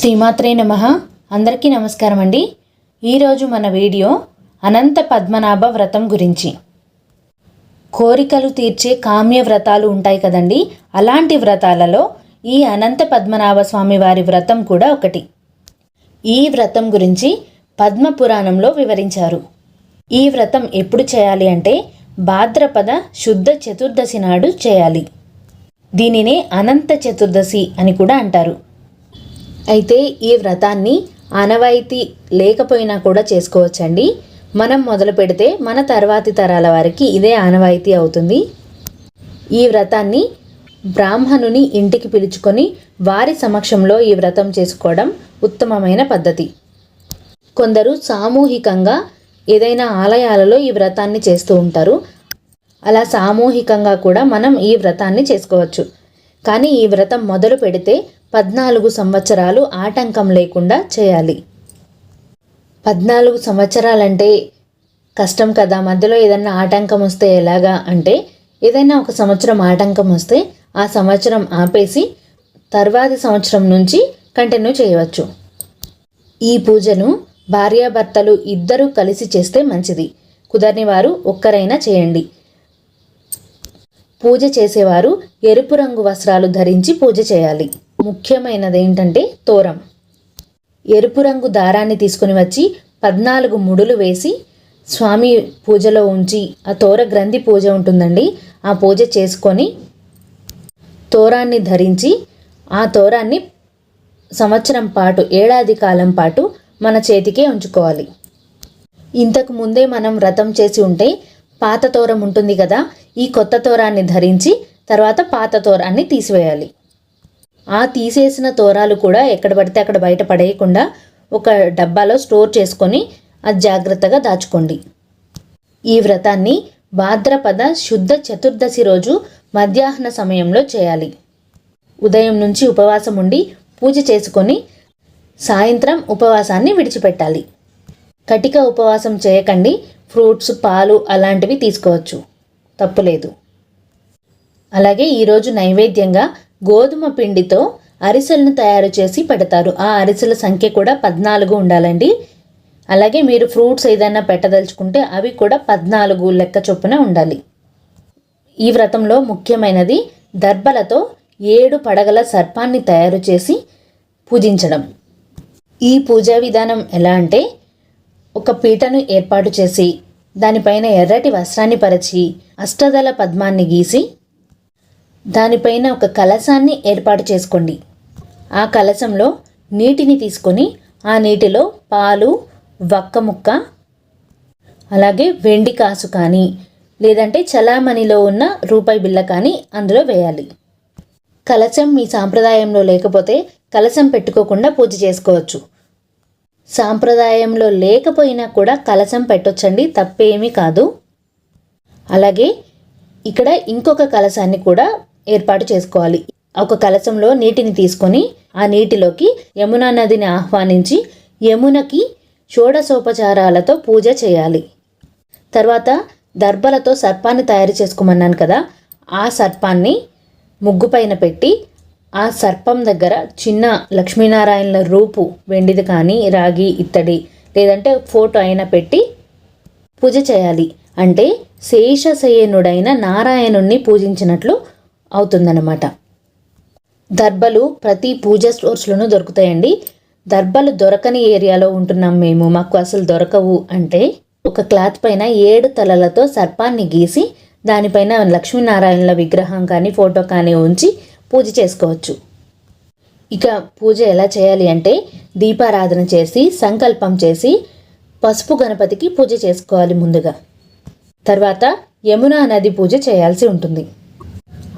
శ్రీమాత్రే నమ. అందరికీ నమస్కారం అండి ఈరోజు మన వీడియో అనంత పద్మనాభ వ్రతం గురించి. కోరికలు తీర్చే కామ్య వ్రతాలు ఉంటాయి కదండి. అలాంటి వ్రతాలలో ఈ అనంత పద్మనాభ స్వామి వారి వ్రతం కూడా ఒకటి. ఈ వ్రతం గురించి పద్మ పురాణంలో వివరించారు. ఈ వ్రతం ఎప్పుడు చేయాలి అంటే భాద్రపద శుద్ధ చతుర్దశి నాడు చేయాలి. దీనినే అనంత చతుర్దశి అని కూడా అంటారు. అయితే ఈ వ్రతాన్ని ఆనవాయితీ లేకపోయినా కూడా చేసుకోవచ్చండి. మనం మొదలు పెడితే మన తర్వాతి తరాల వారికి ఇదే ఆనవాయితీ అవుతుంది. ఈ వ్రతాన్ని బ్రాహ్మణుని ఇంటికి పిలుచుకొని వారి సమక్షంలో ఈ వ్రతం చేసుకోవడం ఉత్తమమైన పద్ధతి. కొందరు సామూహికంగా ఏదైనా ఆలయాలలో ఈ వ్రతాన్ని చేస్తూ ఉంటారు. అలా సామూహికంగా కూడా మనం ఈ వ్రతాన్ని చేసుకోవచ్చు. కానీ ఈ వ్రతం మొదలు పెడితే పద్నాలుగు సంవత్సరాలు ఆటంకం లేకుండా చేయాలి. పద్నాలుగు సంవత్సరాలంటే కష్టం కదా. మధ్యలో ఏదైనా ఆటంకం వస్తే ఎలాగా? అంటే ఏదైనా ఒక సంవత్సరం ఆటంకం వస్తే ఆ సంవత్సరం ఆపేసి తర్వాతి సంవత్సరం నుంచి కంటిన్యూ చేయవచ్చు. ఈ పూజను భార్యాభర్తలు ఇద్దరూ కలిసి చేస్తే మంచిది. కుదరని వారు ఒక్కరైనా చేయండి. పూజ చేసేవారు ఎరుపు రంగు వస్త్రాలు ధరించి పూజ చేయాలి. ముఖ్యమైనది ఏంటంటే తోరం. ఎరుపు రంగు దారాన్ని తీసుకుని వచ్చి పద్నాలుగు ముడులు వేసి స్వామి పూజలో ఉంచి ఆ తోర గ్రంథి పూజ ఉంటుందండి. ఆ పూజ చేసుకొని తోరాన్ని ధరించి ఆ తోరాన్ని సంవత్సరం పాటు ఏడాది కాలం పాటు మన చేతికే ఉంచుకోవాలి. ఇంతకు ముందే మనం వ్రతం చేసి ఉంటే పాత తోరం ఉంటుంది కదా ఈ కొత్త తోరాన్ని ధరించి తర్వాత పాత తోరాన్ని తీసివేయాలి. ఆ తీసేసిన తోరాలు కూడా ఎక్కడ పడితే అక్కడ బయట పడేయకుండా ఒక డబ్బాలో స్టోర్ చేసుకొని అది జాగ్రత్తగా దాచుకోండి. ఈ వ్రతాన్ని భాద్రపద శుద్ధ చతుర్దశి రోజు మధ్యాహ్న సమయంలో చేయాలి. ఉదయం నుంచి ఉపవాసం ఉండి పూజ చేసుకొని సాయంత్రం ఉపవాసాన్ని విడిచిపెట్టాలి. కటిక ఉపవాసం చేయకండి. ఫ్రూట్స్ పాలు అలాంటివి తీసుకోవచ్చు. తప్పులేదు. అలాగే ఈరోజు నైవేద్యంగా గోధుమ పిండితో అరిసెలను తయారు చేసి పెడతారు. ఆ అరిసెల సంఖ్య కూడా పద్నాలుగు ఉండాలండి. అలాగే మీరు ఫ్రూట్స్ ఏదైనా పెట్టదలుచుకుంటే అవి కూడా పద్నాలుగు లెక్క చొప్పున ఉండాలి. ఈ వ్రతంలో ముఖ్యమైనది దర్భలతో ఏడు పడగల సర్పాన్ని తయారు చేసి పూజించడం. ఈ పూజా విధానం ఎలా అంటే ఒక పీటను ఏర్పాటు చేసి దానిపైన ఎర్రటి వస్త్రాన్ని పరిచి అష్టదళ పద్మాన్ని గీసి దానిపైన ఒక కలశాన్ని ఏర్పాటు చేసుకోండి. ఆ కలశంలో నీటిని తీసుకొని ఆ నీటిలో పాలు వక్క ముక్క అలాగే వెండి కాసు కానీ లేదంటే చలామణిలో ఉన్న రూపాయి బిళ్ళ కానీ అందులో వేయాలి. కలశం మీ సాంప్రదాయంలో లేకపోతే కలశం పెట్టుకోకుండా పూజ చేసుకోవచ్చు. సాంప్రదాయంలో లేకపోయినా కూడా కలశం పెట్టొచ్చండి తప్పేమీ కాదు. అలాగే ఇక్కడ ఇంకొక కలశాన్ని కూడా ఏర్పాటు చేసుకోవాలి. ఒక కలశంలో నీటిని తీసుకొని ఆ నీటిలోకి యమునా నదిని ఆహ్వానించి యమునకి షోడసోపచారాలతో పూజ చేయాలి. తర్వాత దర్భలతో సర్పాన్ని తయారు చేసుకోమన్నాను కదా ఆ సర్పాన్ని ముగ్గు పైన పెట్టి ఆ సర్పం దగ్గర చిన్న లక్ష్మీనారాయణల రూపు వెండిది కానీ రాగి ఇత్తడి లేదంటే ఫోటో అయినా పెట్టి పూజ చేయాలి. అంటే శేషశయనుడైన నారాయణుణ్ణి పూజించినట్లు అవుతుందన్నమాట. దర్బలు ప్రతి పూజ స్టోర్స్లోనూ దొరుకుతాయండి. దర్బలు దొరకని ఏరియాలో ఉంటున్నాం మేము మాకు అసలు దొరకవు అంటే ఒక క్లాత్ పైన ఏడు తలలతో సర్పాన్ని గీసి దానిపైన లక్ష్మీనారాయణల విగ్రహం కానీ ఫోటో కానీ ఉంచి పూజ చేసుకోవచ్చు. ఇక పూజ ఎలా చేయాలి అంటే దీపారాధన చేసి సంకల్పం చేసి పసుపు గణపతికి పూజ చేసుకోవాలి ముందుగా. తర్వాత యమునా నది పూజ చేయాల్సి ఉంటుంది.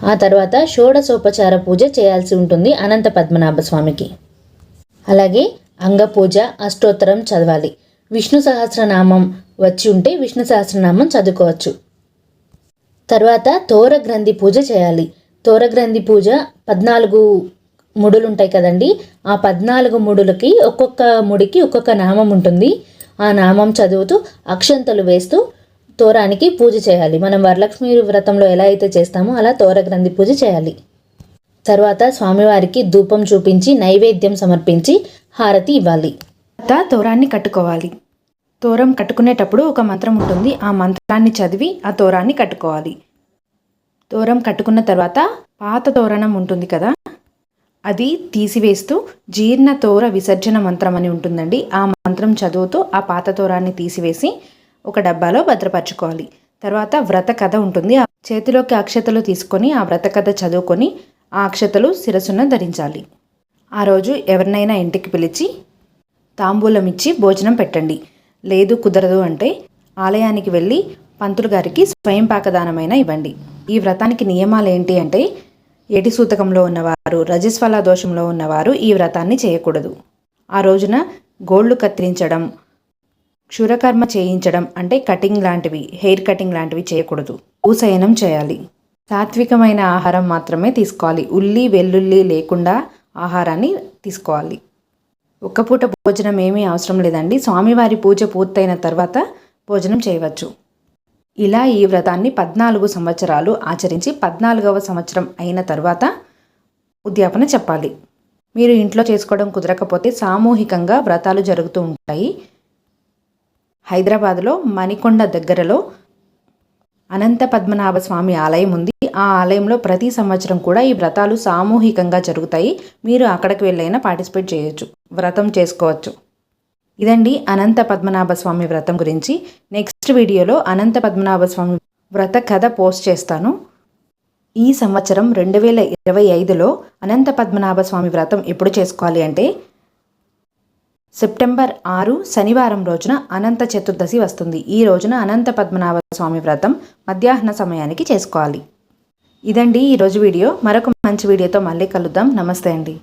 ఆ తర్వాత షోడశోపచార పూజ చేయాల్సి ఉంటుంది అనంత పద్మనాభ స్వామికి అలాగే అంగపూజ అష్టోత్తరం చదవాలి. విష్ణు సహస్రనామం వచ్చి ఉంటే విష్ణు సహస్రనామం చదువుకోవచ్చు. తర్వాత తోర గ్రంథి పూజ చేయాలి. తోర గ్రంథి పూజ పద్నాలుగు ముడులు ఉంటాయి కదండి ఆ పద్నాలుగు ముడులకి ఒక్కొక్క ముడికి ఒక్కొక్క నామం ఉంటుంది. ఆ నామం చదువుతూ అక్షంతలు వేస్తూ తోరానికి పూజ చేయాలి. మనం వరలక్ష్మి వ్రతంలో ఎలా అయితే చేస్తామో అలా తోర గ్రంథి పూజ చేయాలి. తర్వాత స్వామివారికి ధూపం చూపించి నైవేద్యం సమర్పించి హారతి ఇవ్వాలి. తర్వాత తోరాన్ని కట్టుకోవాలి. తోరం కట్టుకునేటప్పుడు ఒక మంత్రం ఉంటుంది. ఆ మంత్రాన్ని చదివి ఆ తోరాన్ని కట్టుకోవాలి. తోరం కట్టుకున్న తర్వాత పాత తోరణం ఉంటుంది కదా అది తీసివేస్తూ జీర్ణ తోర విసర్జన మంత్రం అని ఉంటుందండి. ఆ మంత్రం చదువుతూ ఆ పాత తోరాన్ని తీసివేసి ఒక డబ్బాలో భద్రపరచుకోవాలి. తర్వాత వ్రత కథ ఉంటుంది. ఆ చేతిలోకి అక్షతలు తీసుకొని ఆ వ్రత కథ చదువుకొని ఆ అక్షతలు శిరస్సున ధరించాలి. ఆ రోజు ఎవరినైనా ఇంటికి పిలిచి తాంబూలం ఇచ్చి భోజనం పెట్టండి. లేదు కుదరదు అంటే ఆలయానికి వెళ్ళి పంతులు గారికి స్వయం పాకదానమైన ఇవ్వండి. ఈ వ్రతానికి నియమాలు ఏంటి అంటే ఎటి సూతకంలో ఉన్నవారు రజస్వల దోషంలో ఉన్నవారు ఈ వ్రతాన్ని చేయకూడదు. ఆ రోజున గోళ్ళు కత్తిరించడం క్షురకర్మ చేయించడం అంటే కటింగ్ లాంటివి హెయిర్ కటింగ్ లాంటివి చేయకూడదు. భూశయనం చేయాలి. సాత్వికమైన ఆహారం మాత్రమే తీసుకోవాలి. ఉల్లి వెల్లుల్లి లేకుండా ఆహారాన్ని తీసుకోవాలి. ఒక్క పూట భోజనం ఏమీ అవసరం లేదండి. స్వామివారి పూజ పూర్తయిన తర్వాత భోజనం చేయవచ్చు. ఇలా ఈ వ్రతాన్ని పద్నాలుగు సంవత్సరాలు ఆచరించి పద్నాలుగవ సంవత్సరం అయిన తర్వాత ఉద్యాపన చెప్పాలి. మీరు ఇంట్లో చేసుకోవడం కుదరకపోతే సామూహికంగా వ్రతాలు జరుగుతూ ఉంటాయి. హైదరాబాద్లో మణికొండ దగ్గరలో అనంత పద్మనాభ స్వామి ఆలయం ఉంది. ఆ ఆలయంలో ప్రతి సంవత్సరం కూడా ఈ వ్రతాలు సామూహికంగా జరుగుతాయి. మీరు అక్కడికి వెళ్ళైనా పార్టిసిపేట్ చేయొచ్చు వ్రతం చేసుకోవచ్చు. ఇదండి అనంత పద్మనాభ స్వామి వ్రతం గురించి. నెక్స్ట్ వీడియోలో అనంత పద్మనాభ స్వామి వ్రత కథ పోస్ట్ చేస్తాను. ఈ సంవత్సరం రెండు వేల ఇరవై ఐదులో అనంత పద్మనాభ స్వామి వ్రతం ఎప్పుడు చేసుకోవాలి అంటే సెప్టెంబర్ ఆరు శనివారం రోజున అనంత చతుర్దశి వస్తుంది. ఈ రోజున అనంత పద్మనాభ స్వామి వ్రతం మధ్యాహ్న సమయానికి చేసుకోవాలి. ఇదండి ఈరోజు వీడియో. మరొక మంచి వీడియోతో మళ్ళీ కలుద్దాం. నమస్తే అండి.